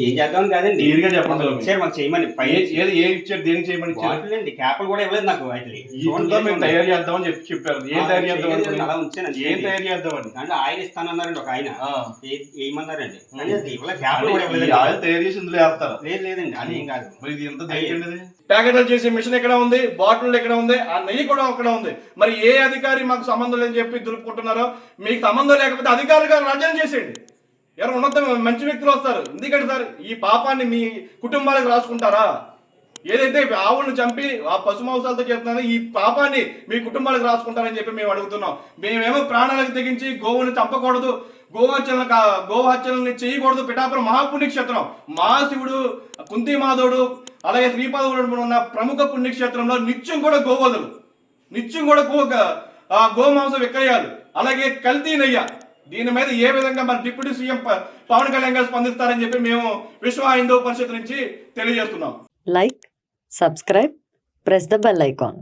ఏం చేద్దాం కాదండి. క్లియర్గా చెప్పండి. ఇచ్చారు మాకు చేయమని పై ఏది ఏ ఇచ్చారు దేనికి చేయమని ఇచ్చారు? బాటిల్ అండి క్యాప్లు కూడా ఇవ్వలేదు నాకు వీటితో మేము తయారు చేద్దామని చెప్పి చెప్పారు. ఏం తయారు చేద్దాం అలా? ఉంచానండి. ఏం తయారు చేద్దామని? అంటే ఆయిల్ ఇస్తానన్నారండి ఒక ఆయన. ఆ. ఏ- కానీ అది ఇవ్వలేదు క్యాప్లు కూడా ఈ ఇవ్వలేదు ఆయిల్ తయారు చేసి ఇందులో వేస్తారు. లేదు లేదండి అది ఏం కాదు. మరి ఇది ఎంత దేనికండి ఇది? ప్యాకెట్లు చేసే మిషన్ ఎక్కడ ఉంది? బాటిల్ ఎక్కడ ఉంది? ఆ నెయ్యి కూడా అక్కడ ఉంది. మరి ఏ అధికారి మాకు సంబంధం లేదని చెప్పి దులుపుకుంటున్నారో? మీకు సంబంధం లేకపోతే అధికారులుగా రాజ్యం చేసేయండి. ఎవరు ఉన్నత మంచి వ్యక్తులు వస్తారు. ఎందుకంటే సార్ ఈ పాపాన్ని మీ కుటుంబాలకు రాసుకుంటారా? ఏదైతే ఆవులను చంపి ఆ పశు మాంసాలతో చేస్తున్నారో ఈ పాపాన్ని మీ కుటుంబాలకు రాసుకుంటారని చెప్పి మేము అడుగుతున్నాం. మేమేమో ప్రాణాలకు తెగించి గోవుని చంపకూడదు గోహత్యలను కా- గోహత్యలని చేయకూడదు పిఠాపురం మహాపుణ్యక్షేత్రం. మహాశివుడు కుంతి మాధవుడు అలాగే శ్రీపాదవుడు ఉన్న ప్రముఖ పుణ్యక్షేత్రంలో నిత్యం కూడా గోవదులు నిత్యం కూడా గో ఆ గోమాంస విక్రయాలు. అలాగే కల్తీ నెయ్య. దీని మీద ఏ విధంగా మన డిప్యూటీ సీఎం పవన్ కళ్యాణ్ గారు స్పందిస్తారని చెప్పి మేము విశ్వ హిందూ పరిషత్ నుంచి తెలియజేస్తున్నాం. Like subscribe press the bell icon.